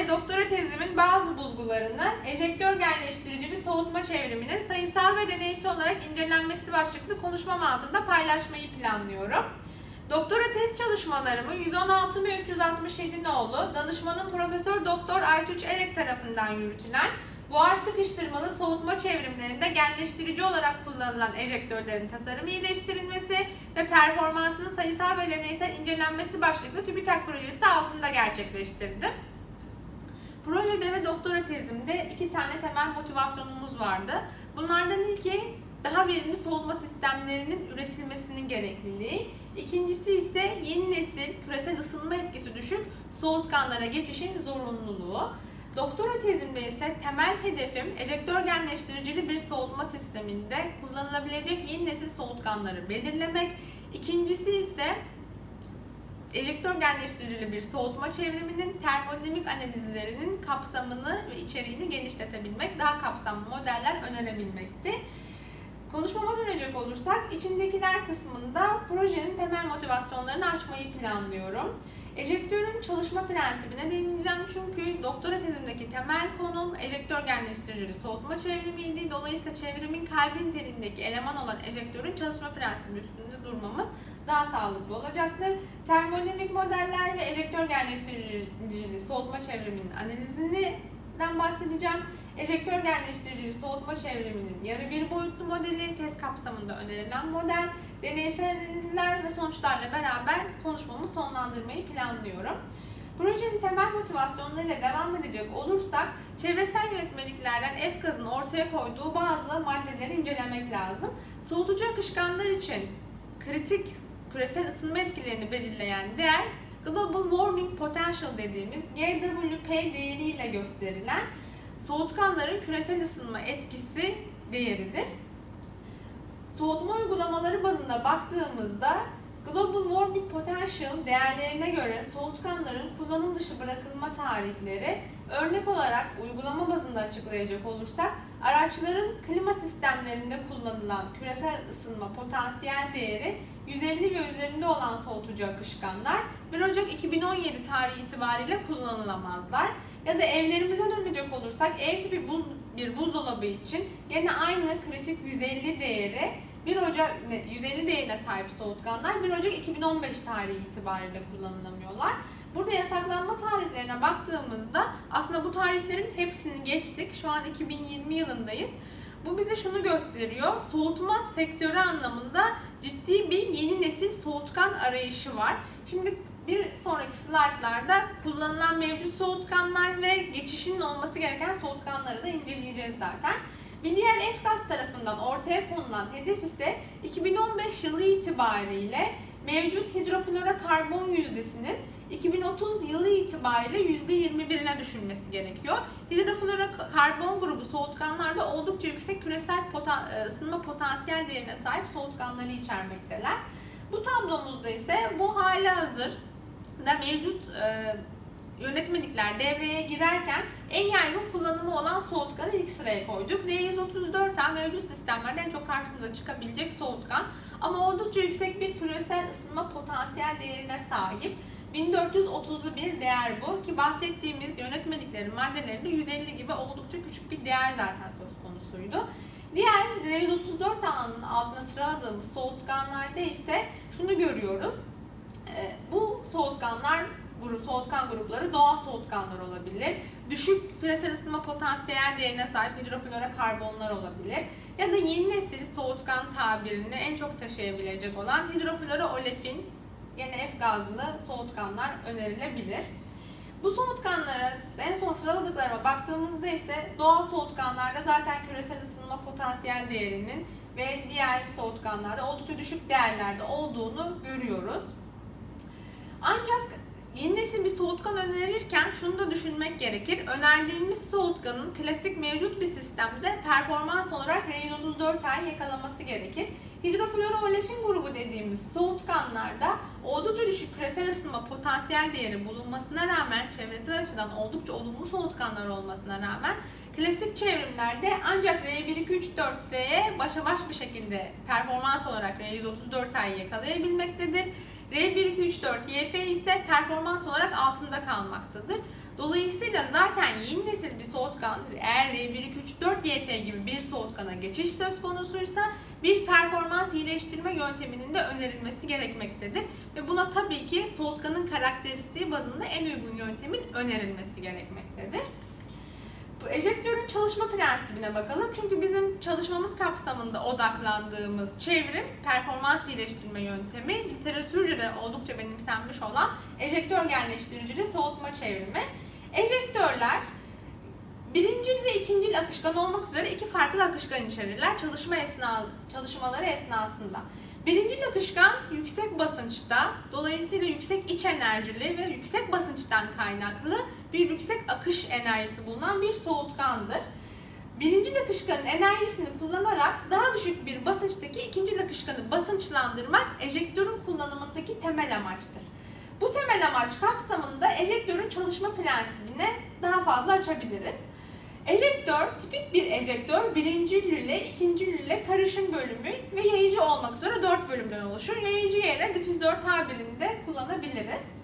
sizlerle doktora tezimin bazı bulgularını ejektör genleştiricili soğutma çevriminin sayısal ve deneysel olarak incelenmesi başlıklı konuşmam altında paylaşmayı planlıyorum. Doktora tez çalışmalarımı 116 ve 367 nolu danışmanın Profesör Doktor Aytuç Erek tarafından yürütülen buhar sıkıştırmalı soğutma çevrimlerinde genleştirici olarak kullanılan ejektörlerin tasarım iyileştirilmesi ve performansının sayısal ve deneysel incelenmesi başlıklı TÜBİTAK projesi altında gerçekleştirdim. Projede ve doktora tezimde iki tane temel motivasyonumuz vardı. Bunlardan ilki daha verimli soğutma sistemlerinin üretilmesinin gerekliliği. İkincisi ise yeni nesil küresel ısınma etkisi düşük soğutkanlara geçişin zorunluluğu. Doktora tezimde ise temel hedefim ejektör genleştiricili bir soğutma sisteminde kullanılabilecek yeni nesil soğutkanları belirlemek. İkincisi ise ejektör genleştiricili bir soğutma çevriminin termodinamik analizlerinin kapsamını ve içeriğini genişletebilmek, daha kapsamlı modeller önerebilmekti. Konuşmama dönecek olursak içindekiler kısmında projenin temel motivasyonlarını açmayı planlıyorum. Ejektörün çalışma prensibine değineceğim çünkü doktora tezimdeki temel konum ejektör genleştiricili soğutma çevrimiydi. Dolayısıyla çevrimin kalbi niteliğindeki eleman olan ejektörün çalışma prensibi üstünde durmamız daha sağlıklı olacaktır. Termodinamik modeller ve ejektör genleştiricili soğutma çevriminin analizinden bahsedeceğim. Ejektör genleştiricili soğutma çevriminin yarı bir boyutlu modeli, test kapsamında önerilen model, deneysel analizler ve sonuçlarla beraber konuşmamı sonlandırmayı planlıyorum. Projenin temel motivasyonlarıyla devam edecek olursak, çevresel yönetmeliklerden F gazın ortaya koyduğu bazı maddeleri incelemek lazım. Soğutucu akışkanlar için kritik küresel ısınma etkilerini belirleyen değer Global Warming Potential dediğimiz GWP değeriyle gösterilen soğutkanların küresel ısınma etkisi değeridir. Soğutma uygulamaları bazında baktığımızda Global Warming Potential değerlerine göre soğutkanların kullanım dışı bırakılma tarihleri örnek olarak uygulama bazında açıklayacak olursak araçların klima sistemlerinde kullanılan küresel ısınma potansiyel değeri 150 ve üzerinde olan soğutucu akışkanlar 1 Ocak 2017 tarihi itibariyle kullanılamazlar. Ya da evlerimize dönecek olursak ev tipi buz, bir buzdolabı için yine aynı kritik 150 değeri 1 Ocak 150 değerine sahip soğutkanlar 1 Ocak 2015 tarihi itibariyle kullanılamıyorlar. Burada yasaklanma tarihlerine baktığımızda aslında bu tarihlerin hepsini geçtik. Şu an 2020 yılındayız. Bu bize şunu gösteriyor. Soğutma sektörü anlamında ciddi bir yeni nesil soğutkan arayışı var. Şimdi bir sonraki slaytlarda kullanılan mevcut soğutkanlar ve geçişinin olması gereken soğutkanları da inceleyeceğiz zaten. Bir diğer F-Gaz tarafından ortaya konulan hedef ise 2015 yılı itibariyle mevcut hidroflora karbon yüzdesinin 2030 yılı itibariyle %21'ine düşülmesi gerekiyor. Hidroflora karbon grubu soğutkanlarda oldukça yüksek küresel pota ısınma potansiyel değerine sahip soğutkanları içermekteler. Bu tablomuzda ise bu hali hazır da mevcut e, yönetmelikler devreye girerken en yaygın kullanımı olan soğutkanı ilk sıraya koyduk. R134A mevcut sistemlerde en çok karşımıza çıkabilecek soğutkan ama oldukça yüksek bir küresel ısınma potansiyel değerine sahip. 1430'lu bir değer bu ki bahsettiğimiz yönetmeliklerin maddelerinde 150 gibi oldukça küçük bir değer zaten söz konusuydu. Diğer R134A'nın altına sıraladığımız soğutkanlarda ise şunu görüyoruz. Bu soğutkanlar grup, soğutkan grupları doğal soğutkanlar olabilir. Düşük küresel ısınma potansiyel değerine sahip hidroflora karbonlar olabilir. Ya da yeni nesil soğutkan tabirini en çok taşıyabilecek olan hidroflora olefin yani F gazlı soğutkanlar önerilebilir. Bu soğutkanlara en son sıraladıklarıma baktığımızda ise doğal soğutkanlarda zaten küresel ısınma potansiyel değerinin ve diğer soğutkanlarda oldukça düşük değerlerde olduğunu görüyoruz. Ancak yeni nesil bir soğutkan önerirken şunu da düşünmek gerekir. Önerdiğimiz soğutkanın klasik mevcut bir sistemde performans olarak R134 yakalaması gerekir. Hidrofluoroolefin grubu dediğimiz soğutkanlarda oldukça düşük küresel ısınma potansiyel değeri bulunmasına rağmen çevresel açıdan oldukça olumlu soğutkanlar olmasına rağmen klasik çevrimlerde ancak R1-2-3-4S'ye başa baş bir şekilde performans olarak R134A'yı yakalayabilmektedir. R1-2-3-4 YF ise performans olarak altında kalmaktadır. Dolayısıyla zaten yeni nesil bir soğutkan eğer R1-2-3-4 YF gibi bir soğutkana geçiş söz konusuysa bir performans iyileştirme yönteminin de önerilmesi gerekmektedir. Ve buna tabii ki soğutkanın karakteristiği bazında en uygun yöntemin önerilmesi gerekmektedir. Ejektörün çalışma prensibine bakalım. Çünkü bizim çalışmamız kapsamında odaklandığımız çevrim, performans iyileştirme yöntemi, literatürce de oldukça benimsenmiş olan ejektör genleştiricili soğutma çevrimi. Ejektörler birincil ve ikincil akışkan olmak üzere iki farklı akışkan içerirler çalışma esna çalışmaları esnasında. Birincil akışkan yüksek basınçta, dolayısıyla yüksek iç enerjili ve yüksek basınçtan kaynaklı bir yüksek akış enerjisi bulunan bir soğutkandır. Birinci akışkanın enerjisini kullanarak daha düşük bir basınçtaki ikinci akışkanı basınçlandırmak ejektörün kullanımındaki temel amaçtır. Bu temel amaç kapsamında ejektörün çalışma prensibine daha fazla açabiliriz. Ejektör, tipik bir ejektör birinci lüle, ikinci lüle karışım bölümü ve yayıcı olmak üzere dört bölümden oluşur. Yayıcı yerine difüzör tabirinde kullanabiliriz.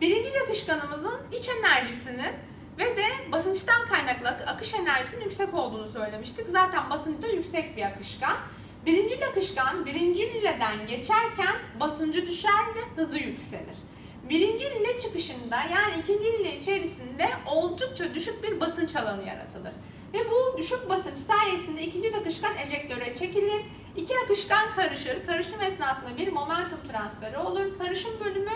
Birinci akışkanımızın iç enerjisinin ve de basınçtan kaynaklı akış enerjisinin yüksek olduğunu söylemiştik. Zaten basıncı da yüksek bir akışkan. Birinci akışkan birinci lüleden geçerken basıncı düşer ve hızı yükselir. Birinci lüle çıkışında yani ikinci lüle içerisinde oldukça düşük bir basınç alanı yaratılır. Ve bu düşük basınç sayesinde ikinci akışkan ejektör'e çekilir. İki akışkan karışır. Karışım esnasında bir momentum transferi olur. Karışım bölümü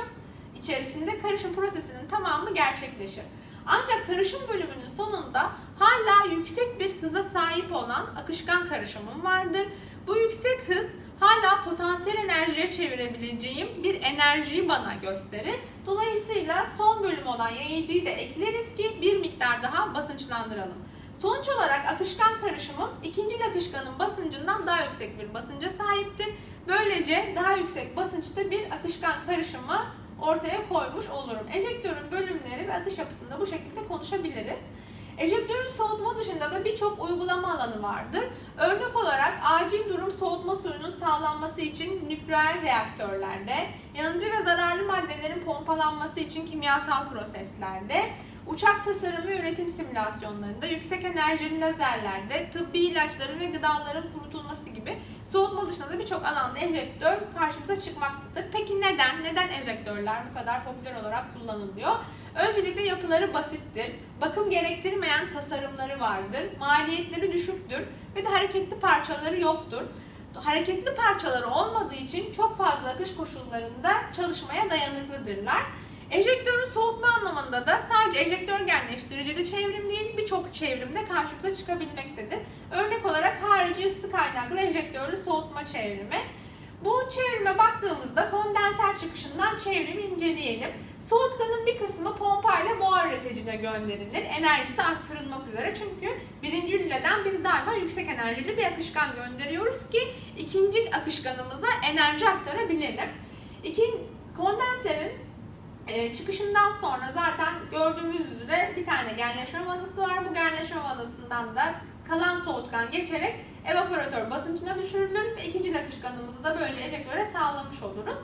içerisinde karışım prosesinin tamamı gerçekleşir. Ancak karışım bölümünün sonunda hala yüksek bir hıza sahip olan akışkan karışımım vardır. Bu yüksek hız hala potansiyel enerjiye çevirebileceğim bir enerjiyi bana gösterir. Dolayısıyla son bölüm olan yayıcıyı da ekleriz ki bir miktar daha basınçlandıralım. Sonuç olarak akışkan karışımım ikinci akışkanın basıncından daha yüksek bir basınca sahiptir. Böylece daha yüksek basınçta bir akışkan karışımı ortaya koymuş olurum. Ejektörün bölümleri ve akış yapısında bu şekilde konuşabiliriz. Ejektörün soğutma dışında da birçok uygulama alanı vardır. Örnek olarak acil durum soğutma suyunun sağlanması için nükleer reaktörlerde, yanıcı ve zararlı maddelerin pompalanması için kimyasal proseslerde, uçak tasarımı üretim simülasyonlarında, yüksek enerjili lazerlerde, tıbbi ilaçların ve gıdaların kurutulması soğutma dışında da birçok alanda enjektör karşımıza çıkmaktadır. Peki neden? Neden enjektörler bu kadar popüler olarak kullanılıyor? Öncelikle yapıları basittir, bakım gerektirmeyen tasarımları vardır, maliyetleri düşüktür ve de hareketli parçaları yoktur. Hareketli parçaları olmadığı için çok fazla akış koşullarında çalışmaya dayanıklıdırlar. Enjektörün soğutma anlamında da sadece enjektör genleştiricili çevrim değil birçok çevrimde karşımıza çıkabilmektedir. Örnek olarak harici ısı kaynaklı enjektörlü soğutma çevrimi. Bu çevrime baktığımızda kondenser çıkışından çevrimi inceleyelim. Soğutkanın bir kısmı pompayla buhar üreticine gönderilir. Enerjisi arttırılmak üzere. Çünkü birinci lüleden biz daima yüksek enerjili bir akışkan gönderiyoruz ki ikinci akışkanımıza enerji aktarabilelim. İki, kondenserin e, çıkışından sonra zaten gördüğümüz üzere bir tane genleşme vanası var. Bu genleşme vanasından da kalan soğutkan geçerek evaporatör basıncına düşürülür ve ikinci akışkanımızı da böyle enjektöre sağlamış oluruz.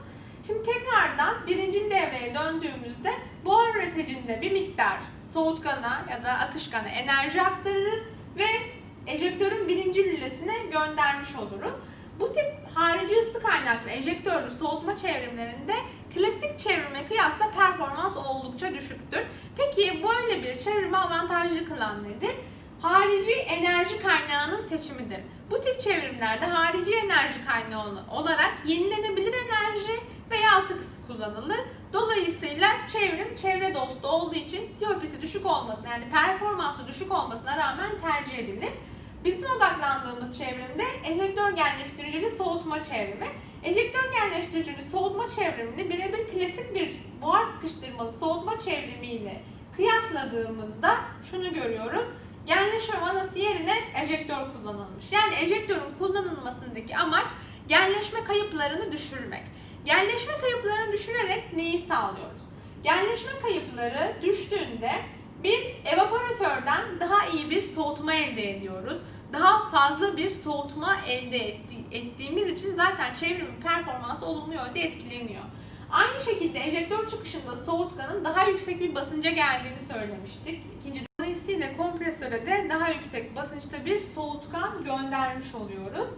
Şimdi tekrardan birinci devreye döndüğümüzde buhar üreticinde bir miktar soğutkana ya da akışkana enerji aktarırız ve enjektörün birinci lülesine göndermiş oluruz. Bu tip harici ısı kaynaklı enjektörlü soğutma çevrimlerinde klasik çevrime kıyasla performans oldukça düşüktür. Peki böyle bir çevrimi avantajlı kılan nedir? Harici enerji kaynağının seçimidir. Bu tip çevrimlerde harici enerji kaynağı olarak yenilenebilir enerji veya atık ısı kullanılır. Dolayısıyla çevrim çevre dostu olduğu için COP'si düşük olmasına yani performansı düşük olmasına rağmen tercih edilir. Bizim odaklandığımız çevrimde enjektör genleştiricili soğutma çevrimi. Enjektör genleştiricili soğutma çevrimini birebir klasik bir buhar sıkıştırmalı soğutma çevrimiyle kıyasladığımızda şunu görüyoruz. Genleşme vanası yerine enjektör kullanılmış. Yani enjektörün kullanılmasındaki amaç genleşme kayıplarını düşürmek. Genleşme kayıplarını düşürerek neyi sağlıyoruz? Genleşme kayıpları düştüğünde bir evaporatörden daha iyi bir soğutma elde ediyoruz. Daha fazla bir soğutma elde ettiğimiz için zaten çevrimin performansı olumlu yönde etkileniyor. Aynı şekilde enjektör çıkışında soğutkanın daha yüksek bir basınca geldiğini söylemiştik. İkinci dolayısıyla kompresöre de daha yüksek basınçta bir soğutkan göndermiş oluyoruz.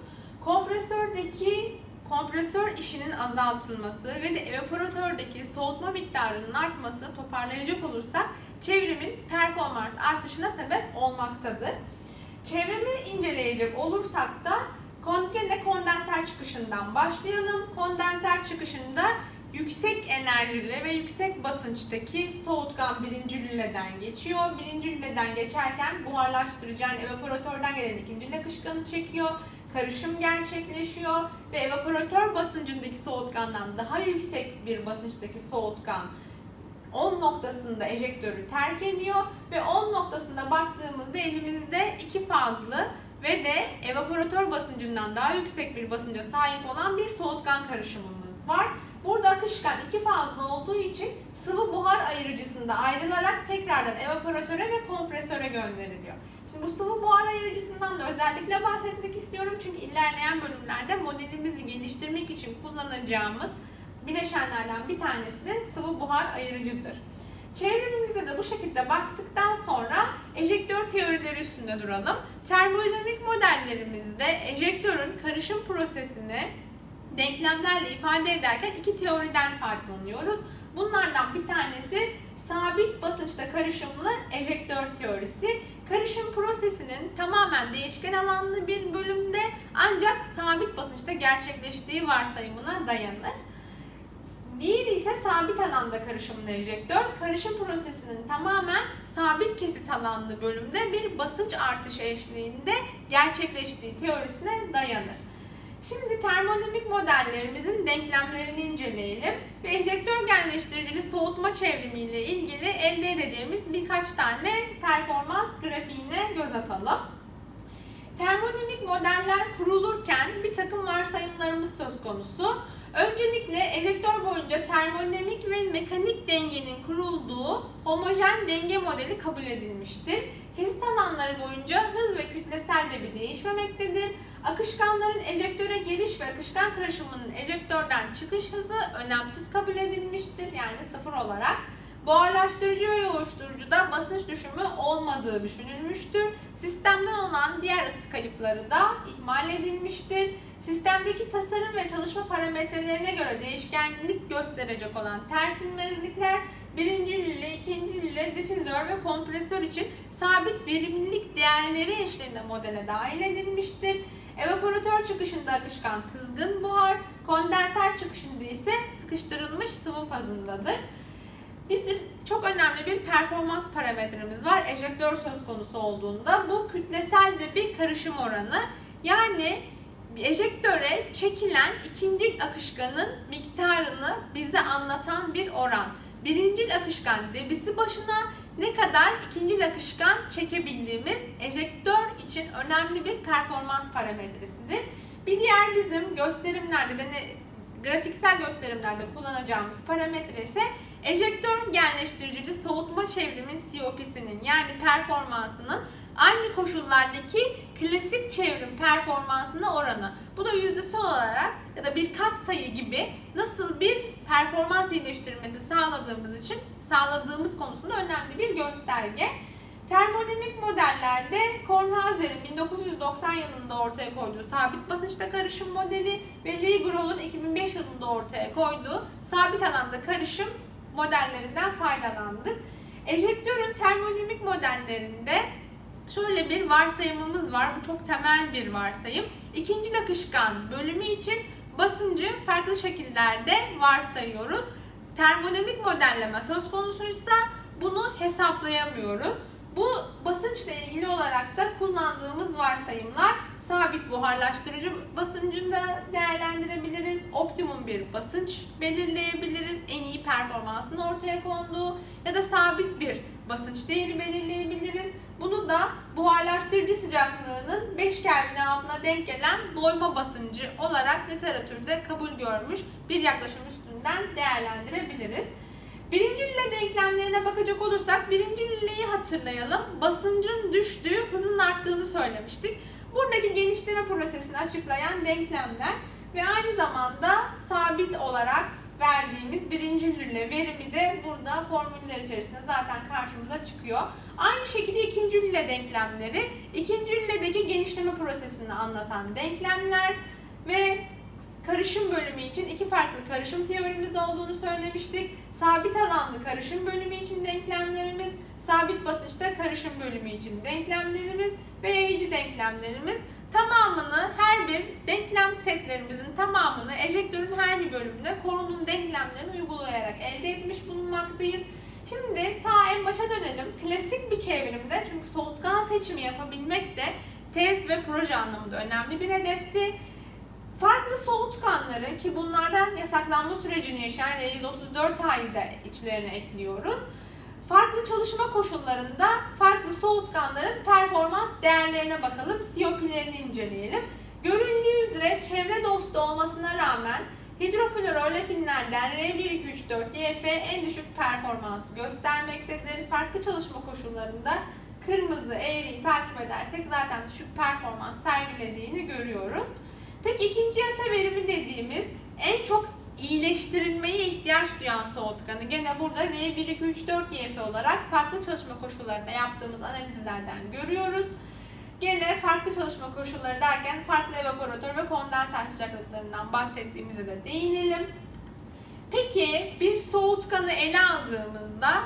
Kompresördeki kompresör işinin azaltılması ve de evaporatördeki soğutma miktarının artması toparlayacak olursak çevrimin performans artışına sebep olmaktadır. Çevrimi inceleyecek olursak da gene kondenser çıkışından başlayalım. Kondenser çıkışında yüksek enerjili ve yüksek basınçtaki soğutkan birinci lüleden geçiyor. Birinci lüleden geçerken buharlaştırıcı yani evaporatörden gelen ikinci akışkanı çekiyor. Karışım gerçekleşiyor ve evaporatör basıncındaki soğutkandan daha yüksek bir basınçtaki soğutkan 10 noktasında enjektörü terk ediyor ve 10 noktasında baktığımızda elimizde iki fazlı ve de evaporatör basıncından daha yüksek bir basınca sahip olan bir soğutkan karışımımız var. Burada akışkan iki fazla olduğu için sıvı buhar ayırıcısında ayrılarak tekrardan evaporatöre ve kompresöre gönderiliyor. Şimdi bu sıvı buhar ayırıcısından da özellikle bahsetmek istiyorum çünkü ilerleyen bölümlerde modelimizi geliştirmek için kullanacağımız bileşenlerden bir tanesi de sıvı buhar ayırıcıdır. Çevremimize de bu şekilde baktıktan sonra enjektör teorileri üstünde duralım. Termodinamik modellerimizde enjektörün karışım prosesini denklemlerle ifade ederken iki teoriden faydalanıyoruz. Bunlardan bir tanesi sabit basınçta karışımlı enjektör teorisi. Karışım prosesinin tamamen değişken alanlı bir bölümde ancak sabit basınçta gerçekleştiği varsayımına dayanır. Diğeri ise sabit alanda karışımlı enjektör. Karışım prosesinin tamamen sabit kesit alanlı bölümde bir basınç artışı eşliğinde gerçekleştiği teorisine dayanır. Şimdi termodinamik modellerimizin denklemlerini inceleyelim ve enjektör genleştiricili soğutma çevrimiyle ilgili elde edeceğimiz birkaç tane performans grafiğine göz atalım. Termodinamik modeller kurulurken bir takım varsayımlarımız söz konusu. Öncelikle enjektör boyunca termodinamik ve mekanik dengenin kurulduğu homojen denge modeli kabul edilmiştir. Kesit alanları boyunca hız ve kütlesel de bir değişmemektedir. Akışkanların enjektöre geliş ve akışkan karışımının enjektörden çıkış hızı önemsiz kabul edilmiştir. Yani sıfır olarak. Buharlaştırıcı ve yoğuşturucuda basınç düşümü olmadığı düşünülmüştür. Sistemden olan diğer ısı kayıpları da ihmal edilmiştir. Sistemdeki tasarım ve çalışma parametrelerine göre değişkenlik gösterecek olan ters inmezlikler birinci lüle, ikinci lüle, difüzör ve kompresör için sabit verimlilik değerleri eşliğinde modele dahil edilmiştir. Evaporatör çıkışında akışkan kızgın buhar, kondenser çıkışında ise sıkıştırılmış sıvı fazındadır. Bizim çok önemli bir performans parametremiz var enjektör söz konusu olduğunda. Bu kütlesel de bir karışım oranı. Yani enjektöre çekilen ikinci akışkanın miktarını bize anlatan bir oran. Birinci akışkan debisi başına ne kadar ikinci akışkan çekebildiğimiz enjektör için önemli bir performans parametresidir. Bir diğer bizim gösterimlerde de ne, grafiksel gösterimlerde kullanacağımız parametre ise enjektör genleştiricili soğutma çevrimin COP'sinin yani performansının aynı koşullardaki klasik çevrim performansına oranı. Bu da yüzdesel olarak ya da bir kat sayı gibi nasıl bir performans iyileştirmesi sağladığımız için sağladığımız konusunda önemli bir gösterge. Termodinamik modellerde Kornhauser'in 1990 yılında ortaya koyduğu sabit basınçta karışım modeli ve Lee Groll'un 2005 yılında ortaya koyduğu sabit alanda karışım modellerinden faydalandık. Enjektörün termodinamik modellerinde şöyle bir varsayımımız var. Bu çok temel bir varsayım. İkinci akışkan bölümü için basıncı farklı şekillerde varsayıyoruz. Termodinamik modelleme söz konusuysa bunu hesaplayamıyoruz. Bu basınçla ilgili olarak da kullandığımız varsayımlar sabit buharlaştırıcı basıncında değerlendirebiliriz. Optimum bir basınç belirleyebiliriz. En iyi performansın ortaya konduğu ya da sabit bir basınç değeri belirleyebiliriz. Bunu da buharlaştırıcı sıcaklığının 5 Kelvin altına denk gelen doyma basıncı olarak literatürde kabul görmüş bir yaklaşım üstünden değerlendirebiliriz. Birinci lüle denklemlerine bakacak olursak birinci lüleyi hatırlayalım. Basıncın düştüğü, hızın arttığını söylemiştik. Buradaki genişleme prosesini açıklayan denklemler ve aynı zamanda sabit olarak ver, verdiğimiz birinci lüle verimi de burada formüller içerisinde zaten karşımıza çıkıyor. Aynı şekilde ikinci lüle denklemleri, ikinci lüledeki genişleme prosesini anlatan denklemler ve karışım bölümü için iki farklı karışım teorimiz olduğunu söylemiştik. Sabit alanlı karışım bölümü için denklemlerimiz, sabit basınçta karışım bölümü için denklemlerimiz ve yayıcı denklemlerimiz tamamını her bir denklem setlerimizin tamamını ejektörün her bir bölümüne korunum denklemlerini uygulayarak elde etmiş bulunmaktayız. Şimdi ta en başa dönelim. Klasik bir çevrimde çünkü soğutkan seçimi yapabilmek de tez ve proje anlamında önemli bir hedefti. Farklı soğutkanları ki bunlardan yasaklanma sürecini yaşayan R134A'yı da içlerine ekliyoruz. Farklı çalışma koşullarında farklı soğutkanların performans değerlerine bakalım, COP'lerini inceleyelim. Görüldüğü üzere çevre dostu olmasına rağmen hidrofluorolefinlerden R1-2-3-4-YF en düşük performansı göstermektedir. Farklı çalışma koşullarında kırmızı eğriyi takip edersek zaten düşük performans sergilediğini görüyoruz. Peki ikinci yasa verimi dediğimiz en çok iyileştirilmeye ihtiyaç duyan soğutkanı gene burada R1-2-3-4-YF olarak farklı çalışma koşullarında yaptığımız analizlerden görüyoruz. Gene farklı çalışma koşulları derken farklı evaporatör ve kondenser sıcaklıklarından bahsettiğimize de değinelim. Peki bir soğutkanı ele aldığımızda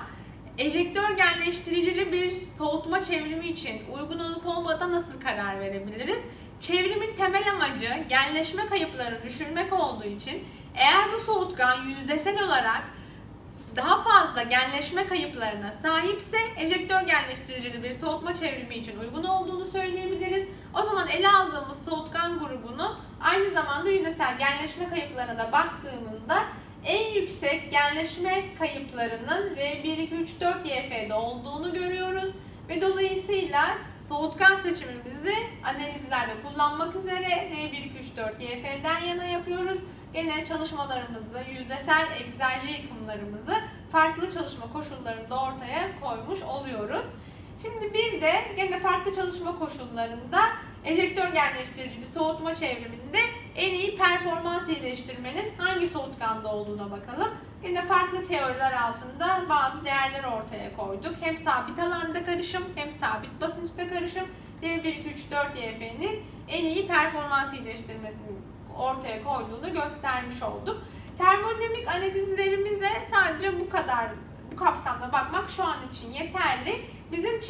ejektör genleştiricili bir soğutma çevrimi için uygun olup olmadığına nasıl karar verebiliriz? Çevrimin temel amacı genleşme kayıplarını düşürmek olduğu için eğer bu soğutkan yüzdesel olarak daha fazla genleşme kayıplarına sahipse ejektör genleştiricili bir soğutma çevrimi için uygun olduğunu söyleyebiliriz. O zaman ele aldığımız soğutkan grubunu aynı zamanda yüzdesel genleşme kayıplarına da baktığımızda en yüksek genleşme kayıplarının R1-2-3-4-YF'de olduğunu görüyoruz. Ve dolayısıyla soğutkan seçimimizi analizlerde kullanmak üzere R1-2-3-4-YF'den yana yapıyoruz. Gene çalışmalarımızı, yüzdesel egzerji yıkımlarımızı farklı çalışma koşullarında ortaya koymuş oluyoruz. Şimdi bir de gene farklı çalışma koşullarında ejektör genleştiricili soğutma çevriminde en iyi performans iyileştirmenin hangi soğutkanda olduğuna bakalım. Yine farklı teoriler altında bazı değerler ortaya koyduk. Hem sabit alanda karışım hem sabit basınçta karışım. D1-2-3-4-YF'nin en iyi performans iyileştirmesini ortaya koyduğunu göstermiş olduk. Termodinamik analizlerimizle sadece bu kadar bu kapsamda bakmak şu an için yeterli. Bizim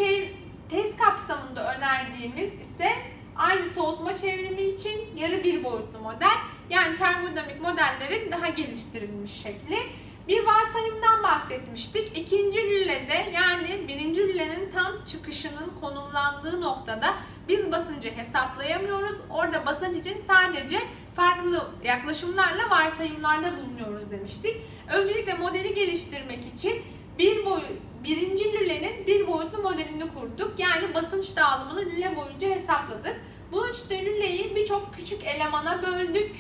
test kapsamında önerdiğimiz ise aynı soğutma çevrimi için yarı bir boyutlu model. Yani termodinamik modellerin daha geliştirilmiş şekli. Bir varsayımdan bahsetmiştik. İkinci lülede yani birinci lülenin tam çıkışının konumlandığı noktada biz basıncı hesaplayamıyoruz. Orada basınç için sadece farklı yaklaşımlarla varsayımlarda bulunuyoruz demiştik. Öncelikle modeli geliştirmek için bir boyu, birinci lülenin bir boyutlu modelini kurduk. Yani basınç dağılımını lüle boyunca hesapladık. Bunun için de lüleyi birçok küçük elemana böldük.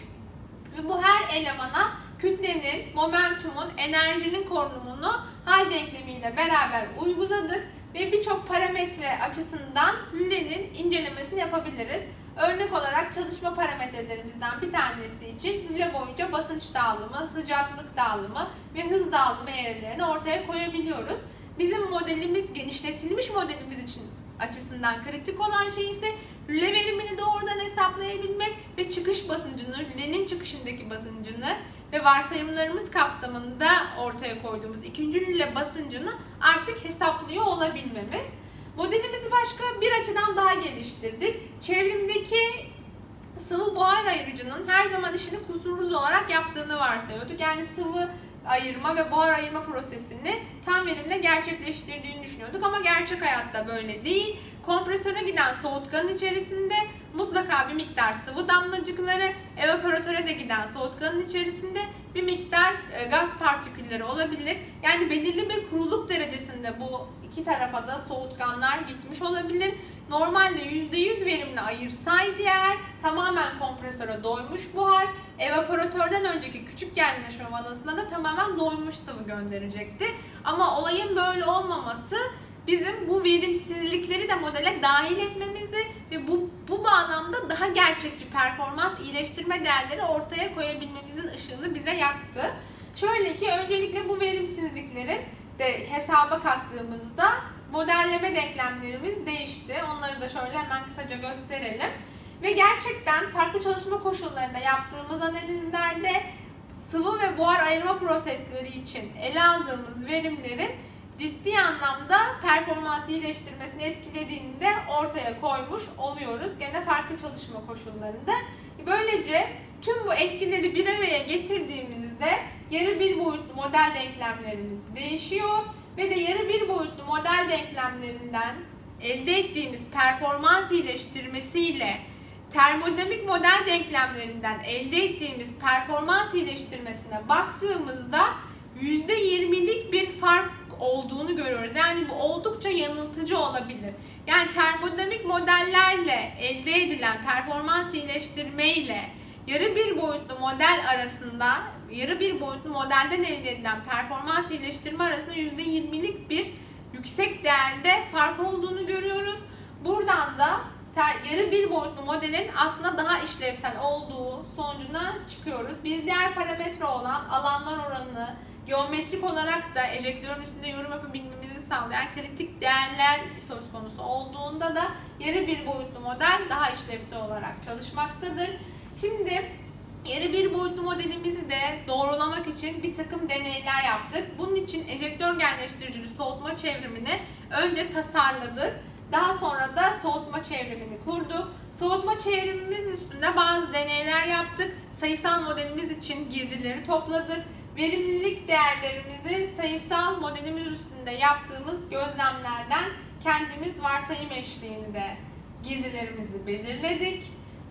Ve bu her elemana kütlenin, momentumun, enerjinin korunumunu hal denklemiyle beraber uyguladık ve birçok parametre açısından lülenin incelemesini yapabiliriz. Örnek olarak çalışma parametrelerimizden bir tanesi için lüle boyunca basınç dağılımı, sıcaklık dağılımı ve hız dağılımı eğrilerini ortaya koyabiliyoruz. Bizim modelimiz, genişletilmiş modelimiz için açısından kritik olan şey ise lüle verimini doğrudan hesaplayabilmek çıkış basıncını, lülenin çıkışındaki basıncını ve varsayımlarımız kapsamında ortaya koyduğumuz ikinci lüle basıncını artık hesaplıyor olabilmemiz. Modelimizi başka bir açıdan daha geliştirdik. Çevrimdeki sıvı buhar ayırıcının her zaman işini kusursuz olarak yaptığını varsayıyorduk. Yani sıvı ayırma ve buhar ayırma prosesini tam verimle gerçekleştirdiğini düşünüyorduk ama gerçek hayatta böyle değil. Kompresöre giden soğutkanın içerisinde mutlaka bir miktar sıvı damlacıkları, evaporatöre de giden soğutkanın içerisinde bir miktar e, gaz partikülleri olabilir. Yani belirli bir kuruluk derecesinde bu iki tarafa da soğutkanlar gitmiş olabilir. Normalde %100 verimli ayırsaydı eğer tamamen kompresöre doymuş buhar, evaporatörden önceki küçük yerleşme vanasına da tamamen doymuş sıvı gönderecekti. Ama olayın böyle olmaması bizim bu verimsizlikleri de modele dahil etmemizi ve bu, bu bağlamda daha gerçekçi performans iyileştirme değerleri ortaya koyabilmemizin ışığını bize yaktı. Şöyle ki öncelikle bu verimsizliklerin de hesaba kattığımızda modelleme denklemlerimiz değişti. Onları da şöyle hemen kısaca gösterelim. Ve gerçekten farklı çalışma koşullarında yaptığımız analizlerde sıvı ve buhar ayırma prosesleri için ele aldığımız verimlerin ciddi anlamda performansı iyileştirmesini etkilediğini de ortaya koymuş oluyoruz. Gene farklı çalışma koşullarında. Böylece tüm bu etkileri bir araya getirdiğimizde yarı bir boyutlu model denklemlerimiz değişiyor ve de yarı bir boyutlu model denklemlerinden elde ettiğimiz performans iyileştirmesiyle termodinamik model denklemlerinden elde ettiğimiz performans iyileştirmesine baktığımızda %20'lik bir fark olduğunu görüyoruz. Yani bu oldukça yanıltıcı olabilir. Yani termodinamik modellerle elde edilen performans iyileştirme ile yarı bir boyutlu model arasında yarı bir boyutlu modelden elde edilen performans iyileştirme arasında %20'lik bir yüksek değerde fark olduğunu görüyoruz. Buradan da yarı bir boyutlu modelin aslında daha işlevsel olduğu sonucuna çıkıyoruz. Bir diğer parametre olan alanlar oranı, geometrik olarak da ejektörün üstünde yorum yapabilmemizi sağlayan kritik değerler söz konusu olduğunda da yarı bir boyutlu model daha işlevsel olarak çalışmaktadır. Şimdi yarı bir boyutlu modelimizi de doğrulamak için bir takım deneyler yaptık. Bunun için ejektör genleştiricili soğutma çevrimini önce tasarladık. Daha sonra da soğutma çevrimini kurduk. Soğutma çevrimimiz üstünde bazı deneyler yaptık. Sayısal modelimiz için girdileri topladık. Verimlilik değerlerimizi sayısal modelimiz üstünde yaptığımız gözlemlerden kendimiz varsayım eşliğinde girdilerimizi belirledik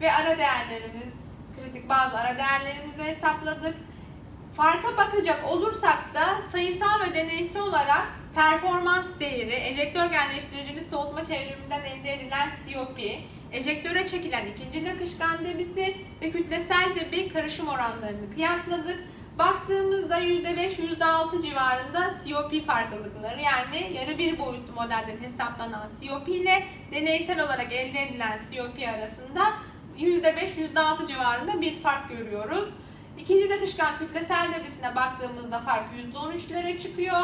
ve ara değerlerimiz, kritik bazı ara değerlerimizi hesapladık. Farka bakacak olursak da sayısal ve deneysel olarak performans değeri, ejektör genleştiricili soğutma çevriminden elde edilen COP, ejektöre çekilen ikinci akışkan debisi ve kütlesel debi karışım oranlarını kıyasladık. Baktığımızda %5, %6 civarında COP farklılıkları yani yarı bir boyutlu modelden hesaplanan COP ile deneysel olarak elde edilen COP arasında %5, %6 civarında bir fark görüyoruz. İkinci akışkan kütlesel debisine baktığımızda fark %13'lere çıkıyor.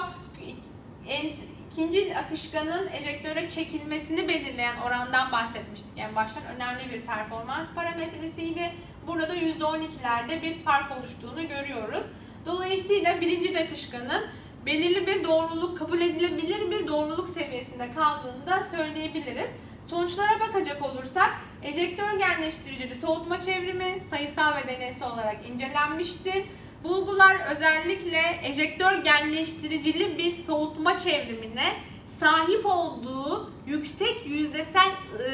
İkinci akışkanın ejektöre çekilmesini belirleyen orandan bahsetmiştik. En baştan önemli bir performans parametresiydi. Burada da %12'lerde bir fark oluştuğunu görüyoruz. Dolayısıyla birinci akışkanın belirli bir doğruluk, kabul edilebilir bir doğruluk seviyesinde kaldığını da söyleyebiliriz. Sonuçlara bakacak olursak ejektör genleştiricili soğutma çevrimi sayısal ve deneysel olarak incelenmiştir. Bulgular özellikle ejektör genleştiricili bir soğutma çevrimine sahip olduğu yüksek yüzdesel e,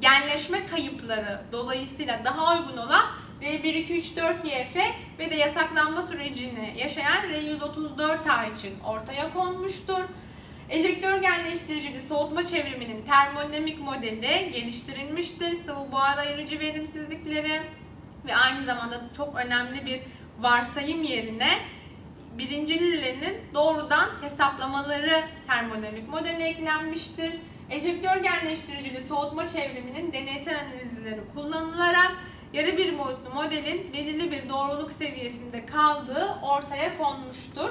genleşme kayıpları dolayısıyla daha uygun olan R1-2-3-4-YF ve de yasaklanma sürecini yaşayan R134A için ortaya konmuştur. Ejektör genleştiricili soğutma çevriminin termodinamik modeli geliştirilmiştir. Sıvı buhar ayırıcı verimsizlikleri ve aynı zamanda çok önemli bir varsayım yerine birinci lülenin doğrudan hesaplamaları termodinamik modele eklenmiştir. Ejektör genleştiricili soğutma çevriminin deneysel analizleri kullanılarak yarı bir boyutlu modelin belirli bir doğruluk seviyesinde kaldığı ortaya konmuştur.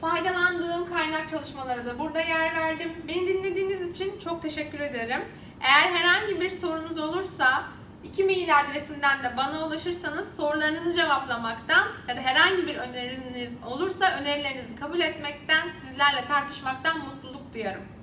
Faydalandığım kaynak çalışmalara da burada yer verdim. Beni dinlediğiniz için çok teşekkür ederim. Eğer herhangi bir sorunuz olursa iki mail adresimden de bana ulaşırsanız sorularınızı cevaplamaktan ya da herhangi bir öneriniz olursa önerilerinizi kabul etmekten, sizlerle tartışmaktan mutluluk duyarım.